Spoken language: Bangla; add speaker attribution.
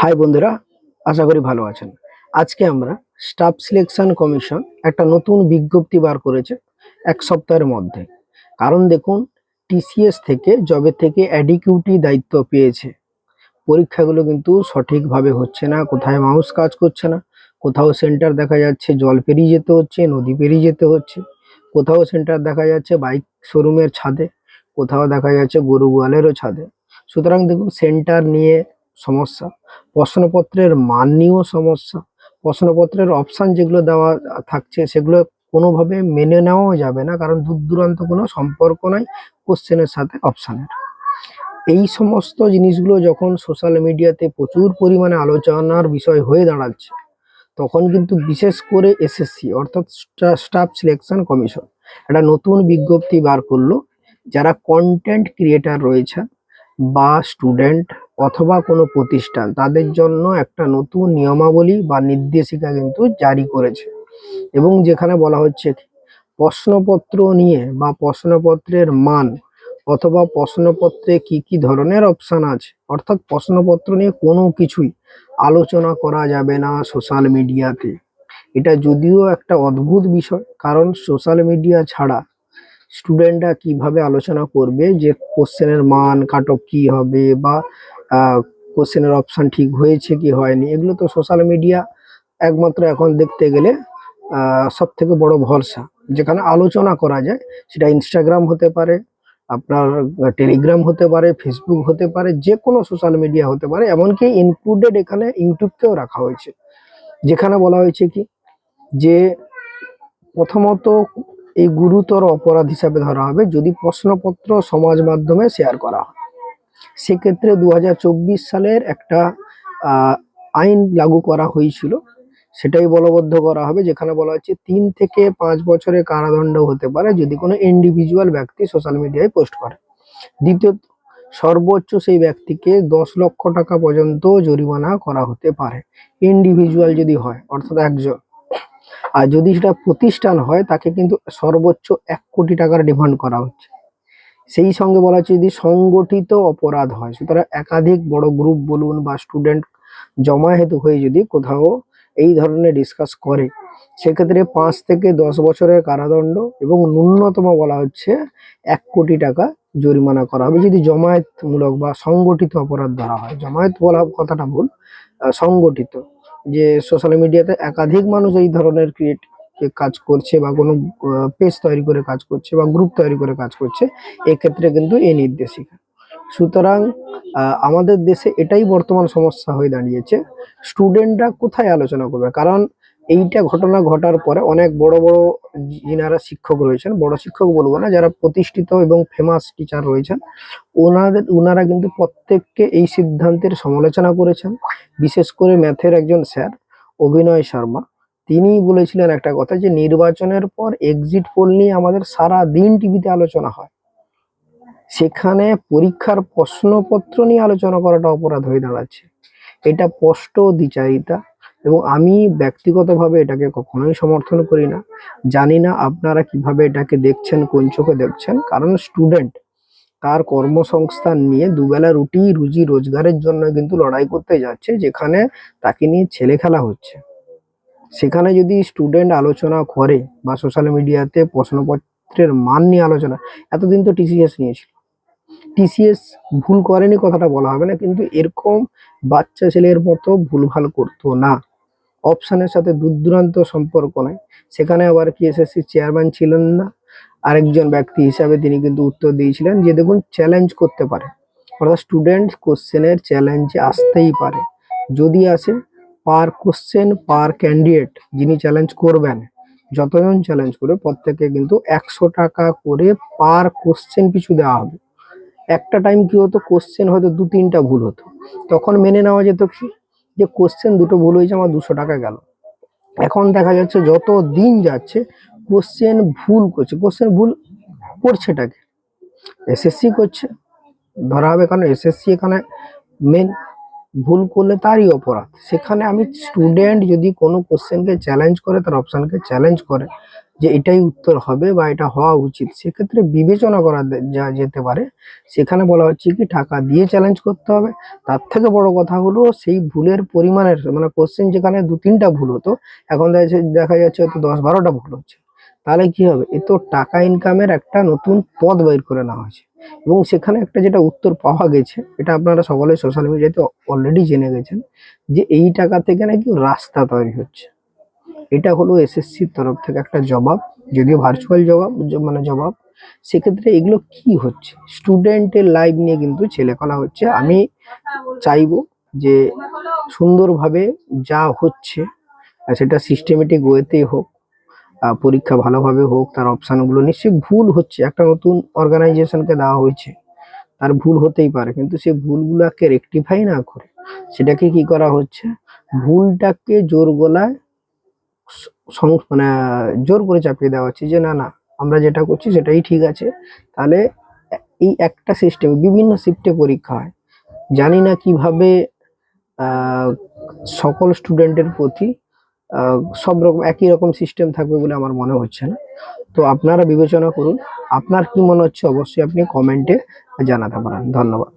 Speaker 1: হাই বন্ধুরা, আশা করি ভালো আছেন। আজকে আমরা স্টাফ সিলেকশন কমিশন একটা নতুন বিজ্ঞপ্তি বার করেছে এক সপ্তাহের মধ্যে। কারণ দেখুন, টিসিএস থেকে জবে থেকে অ্যাডিকিউটি দায়িত্ব পেয়েছে। পরীক্ষাগুলো কিন্তু সঠিকভাবে হচ্ছে না, কোথায় মাউস কাজ করছে না, কোথাও সেন্টার দেখা যাচ্ছে জল পেরিয়ে যেতে হচ্ছে, নদী পেরিয়ে যেতে হচ্ছে, কোথাও সেন্টার দেখা যাচ্ছে বাইক শোরুমের ছাদে, কোথাও দেখা যাচ্ছে গরু গোয়ালেরও ছাদে। সুতরাং দেখুন সেন্টার নিয়ে সমস্যা। প্রশ্নপত্রের মান নিয়েও সমস্যা। প্রশ্নপত্রের অপশান যেগুলো দেওয়া থাকছে, সেগুলো কোনোভাবে মেনে নেওয়াও যাবে না, কারণ দূর দূরান্ত কোনো সম্পর্ক নাই কোশ্চেনের সাথে অপশানের এই সমস্ত জিনিসগুলো যখন সোশ্যাল মিডিয়াতে প্রচুর পরিমাণে আলোচনার বিষয় হয়ে দাঁড়াচ্ছে, তখন কিন্তু বিশেষ করে এসএসসি অর্থাৎ স্টাফ সিলেকশন কমিশন একটা নতুন বিজ্ঞপ্তি বার করল, যারা কন্টেন্ট ক্রিয়েটার রয়েছে বা স্টুডেন্ট অথবা কোনো প্রতিষ্ঠান, তাদের জন্য একটা নতুন নিয়মাবলী বা নির্দেশিকা কিন্তু জারি করেছে। এবং যেখানে বলা হচ্ছে প্রশ্নপত্র নিয়ে বা প্রশ্নপত্রের মান অথবা প্রশ্নপত্রে কি কি ধরনের অপশান আছে, অর্থাৎ প্রশ্নপত্র নিয়ে কোনো কিছুই আলোচনা করা যাবে না সোশ্যাল মিডিয়াতে। এটা যদিও একটা অদ্ভুত বিষয়, কারণ সোশ্যাল মিডিয়া ছাড়া স্টুডেন্টরা কীভাবে আলোচনা করবে যে কোশ্চেনের মান কাট অফ কি হবে বা কোশ্চেনের অপশন ঠিক হয়েছে কি হয়নি, এগুলো তো সোশ্যাল মিডিয়া একমাত্র এখন দেখতে গেলে সব থেকে বড় ভরসা। যেখানে আলোচনা করা যায়, সেটা ইনস্টাগ্রাম হতে পারে, আপনার টেলিগ্রাম হতে পারে ফেসবুক হতে পারে যে কোনো সোশ্যাল মিডিয়া হতে পারে, এমনকি ইনক্লুডেড এখানে ইউটিউবকেও রাখা হয়েছে। যেখানে বলা হয়েছে কি, যে প্রথমত এই গুরুতর অপরাধ হিসাবে ধরা হবে যদি প্রশ্নপত্র সমাজ মাধ্যমে শেয়ার করা হয়। সেক্ষেত্রে দু হাজার চব্বিশ সালের একটা আইন লাগু করা হয়েছিল। সেটাই বলবদ্ধ করা হবে, যেখানে বলা হচ্ছে তিন থেকে পাঁচ বছরের কারাদণ্ড হতে পারে যদি কোনো ইন্ডিভিজুয়াল ব্যক্তি সোশ্যাল মিডিয়ায় পোস্ট করে। দ্বিতীয়ত, সর্বোচ্চ সেই ব্যক্তিকে দশ লক্ষ টাকা পর্যন্ত জরিমানা করা হতে পারে। ইন্ডিভিজুয়াল যদি হয়, অর্থাৎ একজন। আর যদি সেটা প্রতিষ্ঠান হয়, তাকে কিন্তু সর্বোচ্চ এক কোটি টাকার ডিমান্ড করা হচ্ছে। সেই সঙ্গে বলা হচ্ছে যদি সংগঠিত অপরাধ হয়, সুতরাং একাধিক বড় গ্রুপ বলুন বা স্টুডেন্ট জমায়েত হয়ে যদি কোথাও এই ধরনের ডিসকাস করে, সেক্ষেত্রে পাঁচ থেকে দশ বছরের কারাদণ্ড এবং ন্যূনতম বলা হচ্ছে এক কোটি টাকা জরিমানা করা হবে। যদি জমায়েতমূলক বা সংগঠিত অপরাধ ধরা হয়, জমায়েত বলা কথাটা ভুল সংগঠিত। যে সোশ্যাল মিডিয়াতে একাধিক মানুষ এই ধরনের ক্রিয়েট কাজ করছে বা কোনো পেজ তৈরি করে কাজ করছে বা গ্রুপ তৈরি করে কাজ করছে এক্ষেত্রে কিন্তু এই নির্দেশিকা। সুতরাং আমাদের দেশে এটাই বর্তমান সমস্যা হয়ে দাঁড়িয়েছে। স্টুডেন্টরা কোথায় আলোচনা করবে? কারণ এইটা ঘটনা ঘটার পরে অনেক বড় বড় যিনারা শিক্ষক রয়েছেন, বড় শিক্ষক বলব না, যারা প্রতিষ্ঠিত এবং ফেমাস টিচার রয়েছেন, ওনাদের, ওনারা কিন্তু প্রত্যেককে এই সিদ্ধান্তের সমালোচনা করেছেন। বিশেষ করে ম্যাথের একজন স্যার, অভিনয় শর্মা, তিনি বলেছিলেন একটা কথা যে, নির্বাচনের পর এক্সিট পোল নিয়ে আমাদের সারা দিন টিভিতে আলোচনা হয়। সেখানে পরীক্ষার প্রশ্নপত্র নিয়ে আলোচনা করাটা অপরাধ হয়ে দাঁড়াচ্ছে। এটা স্পষ্ট দ্বিচারিতা এবং আমি ব্যক্তিগতভাবে এটাকে কখনোই সমর্থন করি না। জানি না আপনারা কীভাবে এটাকে দেখছেন, কোন চোখে দেখছেন। কারণ স্টুডেন্ট তার কর্মসংস্থান নিয়ে দুবেলা রুটি, রুজি, রোজগারের জন্য কিন্তু লড়াই করতে যাচ্ছে, যেখানে তাকে নিয়ে ছেলে খেলা হচ্ছে। সেখানে যদি স্টুডেন্ট আলোচনা করে বা সোশ্যাল মিডিয়াতে প্রশ্নপত্রের মান নিয়ে আলোচনা, এতদিন তো টিসিএস নিয়েছিল। টিসিএস ভুল করেনি কথাটা বলা হবে না, কিন্তু এরকম বাচ্চা ছেলের মতো ভুলভাল করতো না। অপশনের সাথে দূর দূরান্ত সম্পর্ক নাই। সেখানে আবার কি এসএসসি চেয়ারম্যান ছিলেন না। আরেকজন ব্যক্তি হিসাবে তিনি কিন্তু উত্তর দিয়েছিলেন যে, দেখুন চ্যালেঞ্জ করতে পারে। অর্থাৎ স্টুডেন্ট কোশ্চেনের চ্যালেঞ্জে আসতেই পারে। যদি আসে পার কোশ্চেন পার ক্যান্ডিডেট যিনি চ্যালেঞ্জ করবেন, যতজন চ্যালেঞ্জ করে প্রত্যেকে কিন্তু একশো টাকা করে পার কোশ্চেন পিছু দেওয়া হবে। একটা টাইম কি হতো? কোশ্চেন হয়তো দু তিনটা ভুল হতো। তখন মেনে নেওয়া যেত কি? যে কোশ্চেন দুটো ভুল হয়েছে, আমার দুশো টাকা গেল। এখন দেখা যাচ্ছে যত দিন যাচ্ছে কোশ্চেন ভুল করছে। কোশ্চেন ভুল করছে করছেটাকে এসএসসি করছে, ধরা হবে কারণ এসএসসি এখানে মেন ভুল করলে তারই অপরাধ। সেখানে আমি স্টুডেন্ট যদি কোনো কোশ্চেনকে চ্যালেঞ্জ করে, তার অপশানকে চ্যালেঞ্জ করে যে এটাই উত্তর হবে বা এটা হওয়া উচিত। সেক্ষেত্রে বিবেচনা করা যা যেতে পারে, সেখানে বলা হচ্ছে কি, টাকা দিয়ে চ্যালেঞ্জ করতে হবে। তার থেকে বড় কথা হলো, সেই ভুলের পরিমাণের মানে কোশ্চেন যেখানে দু তিনটা ভুল হতো, এখন দেখা যাচ্ছে হয়তো দশ বারোটা ভুল হচ্ছে। তাহলে কি হবে? এ তো টাকা ইনকামের একটা নতুন পথ বের করে নেওয়া হয়েছে। এবং সেখানে একটা যেটা উত্তর পাওয়া গেছে, এটা আপনারা সকলে সোশ্যাল মিডিয়াতে অলরেডি জেনে গেছেন, যে এই টাকা থেকে নাকি রাস্তা তৈরি হচ্ছে। এটা হলো এসএসসির তরফ থেকে একটা জবাব, যদিও ভার্চুয়াল জবাব মানে জবাব। সেক্ষেত্রে এগুলো কি হচ্ছে? স্টুডেন্টের লাইফ নিয়ে কিন্তু ছেলেখেলা হচ্ছে। আমি চাইব যে সুন্দরভাবে যা হচ্ছে, সেটা সিস্টেমেটিক ওয়েতেই হোক পরীক্ষা ভালোভাবে হোক, তার অপশানগুলো নিশ্চয়ই ভুল হচ্ছে। একটা নতুন অর্গানাইজেশনকে দেওয়া হয়েছে, তার ভুল হতেই পারে, কিন্তু সেই ভুলগুলোকে রেকটিফাই না করে, সেটাকে কি করা হচ্ছে? ভুলটাকে জোর গলায় স- সং- মানে জোর করে চাপিয়ে দেওয়া হচ্ছে যে, না না, আমরা যেটা করছি সেটাই ঠিক আছে। তাহলে এই একটা সিস্টেম বিভিন্ন শিফটে পরীক্ষা হয়। জানি না কীভাবে সকল স্টুডেন্টের প্রতি সব রকম, একই রকম সিস্টেম থাকবে বলে আমার মনে হচ্ছে না। তো আপনারা বিবেচনা করুন, আপনার কি মনে হচ্ছে অবশ্যই আপনি কমেন্টে জানাতে পারেন। ধন্যবাদ।